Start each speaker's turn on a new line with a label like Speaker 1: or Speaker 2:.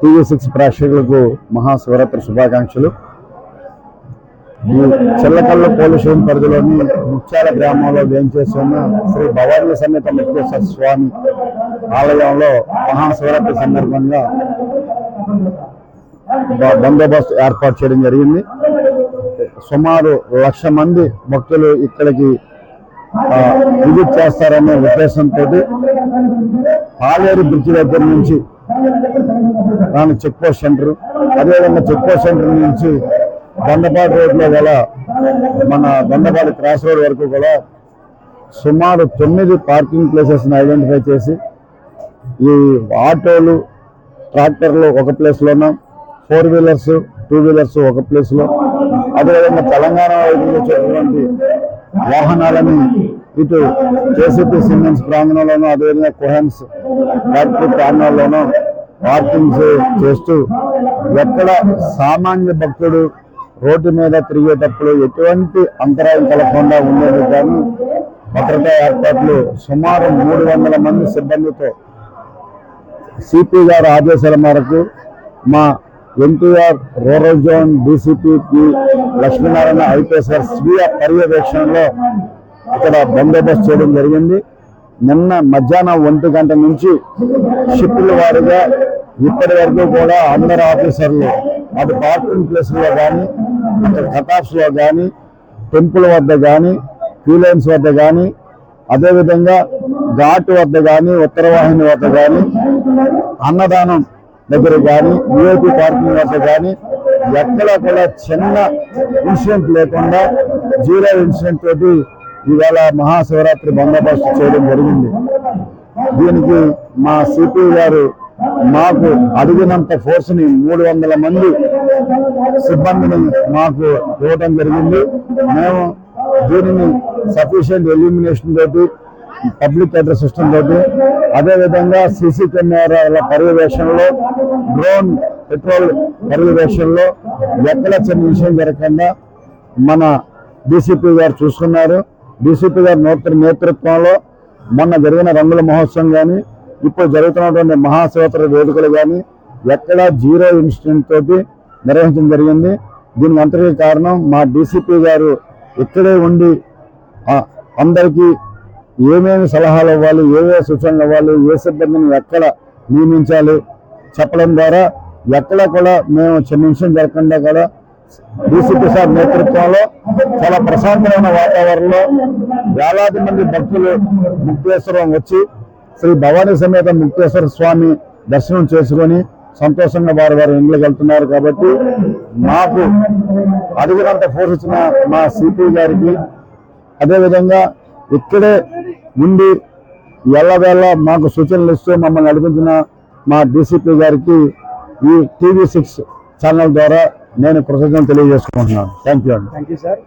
Speaker 1: TV six ప్రేక్షకులకు మహాశివరాత్రి శుభాకాంక్షలు. ఈ చిల్లకల్లు పోలీస్ స్టేషన్ పరిధిలోని ముత్యాల గ్రామంలో వేంచేస్తున్న శ్రీ భవానీ సమేత ముక్తేశ్వర స్వామి ఆలయంలో మహాశివరాత్రి సందర్భంగా బందోబస్తు ఏర్పాటు చేయడం జరిగింది. సుమారు లక్ష మంది భక్తులు ఇక్కడికి విజిట్ చేస్తారనే ఉద్దేశంతో పాలేరు బ్రిడ్జి దగ్గర నుంచి దాని చెక్ పోస్ట్ సెంటర్. అదేవిధంగా చెక్ పోస్ట్ సెంటర్ నుంచి దండపాటి రోడ్లో గల మన దండపాటి క్రాస్ రోడ్ వరకు కూడా సుమారు తొమ్మిది పార్కింగ్ ప్లేసెస్ని ఐడెంటిఫై చేసి ఈ ఆటోలు ట్రాక్టర్లు ఒక ప్లేస్లోనూ ఫోర్ వీలర్స్ టూ వీలర్స్ ఒక ప్లేస్లో అదేవిధంగా తెలంగాణ వైపు వచ్చేటువంటి వాహనాలని ఇటు కేసీపీ సిమెంట్స్ ప్రాంగణంలోనూ అదేవిధంగా కుహెన్స్ ఫ్యాక్టరీ ప్రాంగణంలోనూ పార్కింగ్స్ చేస్తూ ఎక్కడ సామాన్య భక్తుడు రోడ్డు మీద తిరిగేటప్పుడు ఎటువంటి అంతరాయం కలగకుండా ఉండేది కానీ భద్రతా ఏర్పాట్లు సుమారు మూడు వందల మంది సిబ్బందితో సిపి గారు ఆదేశాల మేరకు మా NTR rural zone DCP P Lakshminarayana IPS గారు స్వీయ పర్యవేక్షణలో ఇక్కడ బందోబస్తు చేయడం జరిగింది. నిన్న మధ్యాహ్నం ఒంటి గంట నుంచి షిప్పుల వారిగా ఇప్పటి వరకు కూడా అందరు ఆఫీసర్లు అటు పార్కింగ్ ప్లేస్లో కానీ ఇటు కటాఫ్స్లో కానీ టెంపుల్ వద్ద కానీ క్యూలైన్స్ వద్ద కానీ అదేవిధంగా ఘాట్ వద్ద కానీ ఉత్తరవాహిని వద్ద కానీ అన్నదానం దగ్గర కానీ విఐపి పార్కింగ్ వద్ద కానీ ఎక్కడ కూడా చిన్న ఇన్సిడెంట్ లేకుండా జీరో ఇన్సిడెంట్ తోటి ఇవాళ మహాశివరాత్రి బందోబస్తు చేయడం జరిగింది. దీనికి మా సిపి గారు మాకు అడిగినంత ఫోర్స్ని మూడు వందల మంది సిబ్బందిని మాకు ఇవ్వడం జరిగింది. మేము దీనిని సఫిషియంట్ ఎలిమినేషన్ తోటి పబ్లిక్ అడ్రస్ సిస్టమ్ తోటి అదేవిధంగా సీసీ కెమెరాల పర్యవేక్షణలో డ్రోన్ పెట్రోల్ పర్యవేక్షణలో ఎక్కడ చిన్న విషయం జరగకుండా మన డీసీపీ గారు చూసుకున్నారు. డీసీపీ గారి నూతన నేతృత్వంలో మొన్న జరిగిన రంగుల మహోత్సవం కానీ ఇప్పుడు జరుగుతున్నటువంటి మహాశివరాత్రి వేడుకలు కానీ ఎక్కడా జీరో ఇన్సిడెంట్ తోటి నిర్వహించడం జరిగింది. దీనికి అంతటికీ కారణం మా డీసీపీ గారు ఇక్కడే ఉండి అందరికీ ఏమేమి సలహాలు ఇవ్వాలి ఏవే సూచనలు ఇవ్వాలి ఏ సిబ్బందిని ఎక్కడ నియమించాలి చెప్పడం ద్వారా ఎక్కడ కూడా మేము చిన్న విషయం జరగకుండా కూడా డీసీపీ సార్ నేతృత్వంలో చాలా ప్రశాంతమైన వాతావరణంలో వేలాది మంది భక్తులు ముక్తేశ్వరం వచ్చి శ్రీ భవానీ సమేత ముక్తేశ్వర స్వామి దర్శనం చేసుకొని సంతోషంగా వారు వారి ఇంట్లోకి వెళ్తున్నారు కాబట్టి మాకు అడిగినంత ఫోర్స్ ఇచ్చిన మా సిపి గారికి అదేవిధంగా ఇక్కడే ఉండి ఎల్లవేళ మాకు సూచనలు ఇస్తూ మమ్మల్ని నడిపించిన మా డీసీపీ గారికి ఈ టీవీ సిక్స్ ఛానల్ ద్వారా నేను కృతజ్ఞతలు తెలియజేసుకుంటున్నాను. థ్యాంక్ యూ అండి.
Speaker 2: Thank you sir